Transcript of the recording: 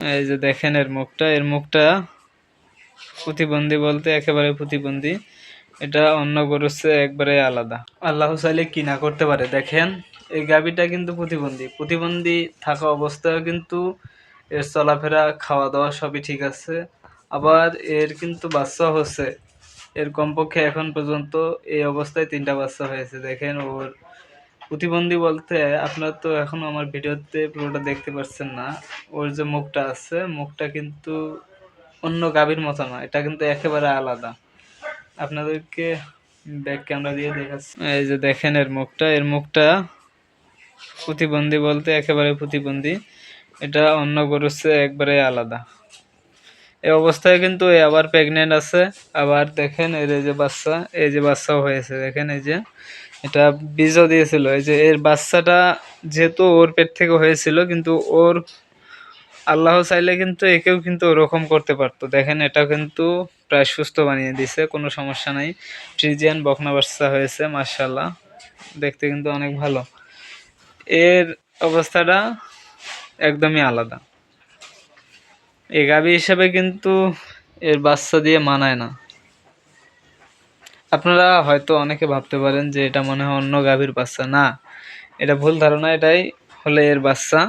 এই যে দেখেন এর মুখটা এর মুখটা প্রতিবন্ধী বলতে একেবারে প্রতিবন্ধী। এটা অন্য গরুর চেয়ে একবারে আলাদা। আল্লাহ চাইলে কি না করতে পারে? দেখেন, এই গাবিটা কিন্তু প্রতিবন্ধী। প্রতিবন্ধী থাকা অবস্থায় কিন্তু এর চলাফেরা খাওয়া দাওয়া সবই ঠিক আছে। আবার এর কিন্তু বাচ্চা হচ্ছে। এর কমপক্ষে এখন পর্যন্ত এই অবস্থায় তিনটা বাচ্চা হয়েছে। দেখেন ওর প্রতিবন্ধী বলতে আপনার তো এখন আমার ভিডিওতে পুরোটা দেখতে পাচ্ছেন না। ওর যে মুখটা আছে, মুখটা কিন্তু অন্য গাভীর মতো না এটা কিন্তু একেবারে আলাদা। আপনাদেরকে ব্যাক ক্যামেরা দিয়ে দেখাচ্ছি। এই যে দেখেন এর মুখটা এর মুখটা প্রতিবন্ধী বলতে একেবারে প্রতিবন্ধী, এটা অন্য গরুর চেয়ে একবারে আলাদা। এই অবস্থায় কিন্তু এ আবার প্রেগনেন্ট আছে, আবার দেখেন এর এই যে বাচ্চা, এই যে বাচ্চাও হয়েছে, দেখেন এই যে এটা বীজও দিয়েছিল। এই যে এর বাচ্চাটা যেহেতু ওর পেট থেকে হয়েছিল, কিন্তু ওর আল্লাহ চাইলে কিন্তু একেও কিন্তু ওরকম করতে পারতো। দেখেন, এটা কিন্তু প্রায় সুস্থ বানিয়ে দিছে, কোনো সমস্যা নাই। ট্রিজিয়ান বকনা বাচ্চা হয়েছে মার্শাল্লাহ দেখতে কিন্তু অনেক ভালো। এর অবস্থাটা একদমই আলাদা। এই গাভী হিসাবে কিন্তু এর বাচ্চা দিয়ে মানায় না। আপনারা হয়তো অনেকে ভাবতে পারেন যে এটা মনে হয় অন্য গাভীর বাচ্চা। না, এটা ভুল ধারণা, এটাই হলে এর বাচ্চা।